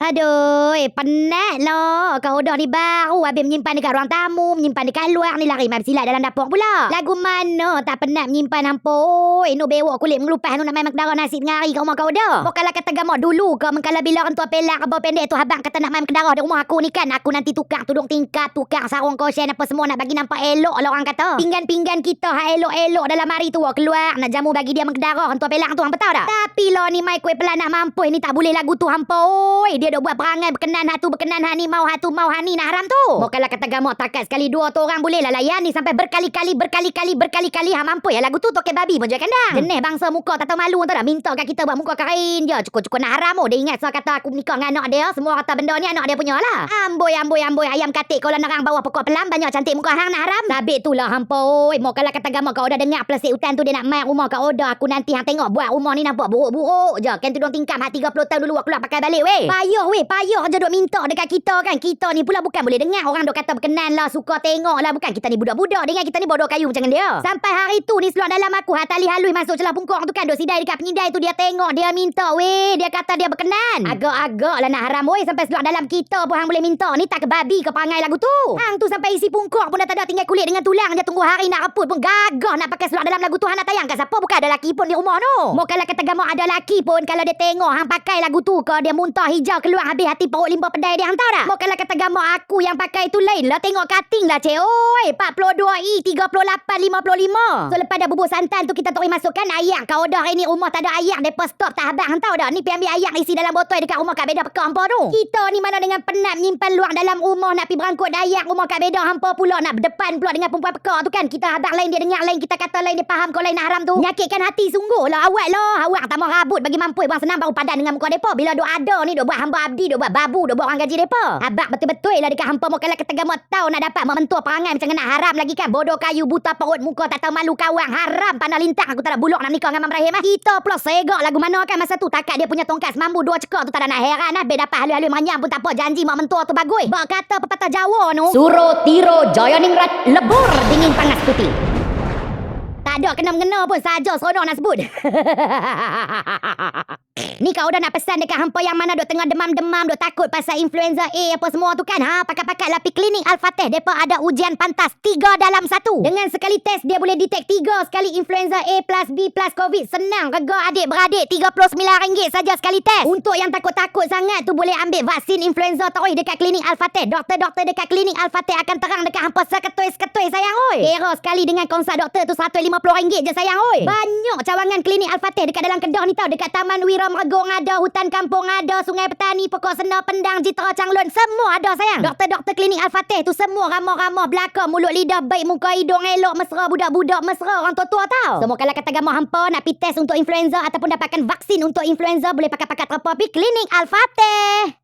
Aduh, eh, penat lah. Kau dah ni baru habis menyimpan dekat ruang tamu, menyimpan dekat luar ni lari main silat dalam dapur pula. Lagu mana tak penat menyimpan hampa. Oi, no bewok kulit mengelupas nu nak main kedara nasi tengah hari kat rumah kau dah. Bukanlah kata gamak dulu ke mengkala bila orang tua pelak ke pendek tu habang kata nak main kedara di rumah aku ni kan. Aku nanti tukar tudung tingkat, tukar sarung kosen apa semua nak bagi nampak elok lah orang kata. Pinggan-pinggan kita ha elok-elok dalam hari tu keluar nak jamu bagi dia mengkedara orang tua pelak tu hang tahu dah. Tapi lo ni mai kuih pelan nak mampu ni tak boleh lagu tu hampa. Oi, dia dah buat perangai berkenan hatu berkenan hani mau hatu mau hani nak haram tu. Bukanlah kata gamak takat sekali dua tu orang boleh lah layan ni sampai berkali-kali berkali-kali berkali-kali ha mampu ya lagu tu toke babi pun jual kandang. Jenis bangsa muka tak tahu malu tahu dah minta kat kita buat muka kain je cukup-cukup nak haram oh. Dia ingat so kata aku menikah dengan anak dia semua kata benda ni anak dia punya lah. Amboi amboi amboi ayam katik kalau nerang bawah pokok pelam banyak cantik muka hang nak haram. Sabit tu lah hampa oi. Mau kalau kata gamak kau dah dengar plastik hutan tu dia nak main rumah kau order aku nanti hang tengok buat rumah ni nampak buruk-buruk je. Kan tudung tingkam hak 30 tahun dulu aku keluar pakai balik weh. Payah weh payah je duk minta dekat kita kan. Kita ni pula bukan boleh dengar orang duk kata berkenan lah, suka tengok lah. Bukan kita ni budak-budak dengan kita ni bodoh kayu macam dia. Sampai hari tu ni seluar dalam aku ha tali halus masuk celah pungkong tu kan duk sidai dekat penyidai tu dia tengok dia minta weh. Dia kata dia berkenan. Agak-agak lah nak haram weh sampai seluar dalam kita pun hang boleh minta. Ni tak ke babi ke perangai lagu tu. Hang tu sampai isi pungkong pun dah tak ada tinggal kulit dengan tulang je tunggu hari nak reput pun gagah nak pakai seluar dalam lagu tu hang nak tayang kat siapa bukan ada laki pun di rumah tu. Mau kalau kata gamak ada laki pun kalau dia tengok hang pakai lagu tu ke dia muntah hijau keluar habis hati perut limpah pedai dia hang tahu tak? Mau kalau kata gamak aku yang pakai tu lain lah tengok cutting lah cik. Oi 42i 38 55. So lepas dah bubur santan tu kita tak boleh masukkan ayak. Kau dah hari ni rumah tak ada ayak depa stop tak habang hang tahu dah. Ni pergi ambil ayak isi dalam botol dekat rumah kat beda pekak hampa tu. Kita ni mana dengan penat menyimpan luar dalam rumah nak pergi berangkut dayak rumah kat beda hampa pula nak berdepan pula dengan perempuan pekak tu kan. Kita habang lain dia dengar lain kita kata lain dia faham kau lain nak haram tu. Nyakitkan hati sungguh lah awak lah. Awak tak mau rabut bagi mampu bang senang baru padan dengan muka depa. Bila duk ada ni duk buat hamba abdi, duk buat babu, duk buat orang gaji depa. Abang betul-betul lah dekat hampa mau kalau kata gamak tahu nak dapat membentur perangai macam nak haram lagi kan. Bodoh kayu buta perut muka tak tahu malu kawang haram pandang lintang aku tak ada buluk nak nikah dengan Mam Rahim ah. Kita plus segak lagu mana kan masa tu takat dia punya tongkat semambu dua cekak tu tak ada nak heran ah. Be dapat halu-halu menyam pun tak apa janji mak mentua tu bagus. Bak kata pepatah Jawa nu. Suro tiro jaya ningrat lebur dingin panas putih. Tak ada kena-mengena pun saja seronok nak sebut. Ni kau dah nak pesan dekat hampa yang mana duk tengah demam-demam, duk takut pasal influenza A apa semua tu kan. Ha, pakat-pakat lah klinik Al-Fatih. Depa ada ujian pantas tiga dalam satu. Dengan sekali test dia boleh detect tiga sekali influenza A plus B plus COVID. Senang rega adik-beradik RM39 saja sekali test. Untuk yang takut-takut sangat tu boleh ambil vaksin influenza terus dekat klinik Al-Fatih. Doktor-doktor dekat klinik Al-Fatih akan terang dekat hampa seketui-seketui sayang oi. Kira sekali dengan konsult doktor tu RM150 je sayang oi. Banyak cawangan klinik Al-Fatih dekat dalam Kedah ni tau. Dekat Taman Wira Mergong ada, hutan kampung ada, sungai petani, pokok sena, pendang, jitera, canglun. Semua ada sayang. Doktor-doktor klinik Al-Fatih tu semua ramah-ramah belaka, mulut lidah baik, muka hidung elok, mesra, budak-budak mesra, orang tua-tua tau. Semua kalau kata gamah hampa nak pi test untuk influenza ataupun dapatkan vaksin untuk influenza boleh pakai pakat terpa pi klinik Al-Fatih.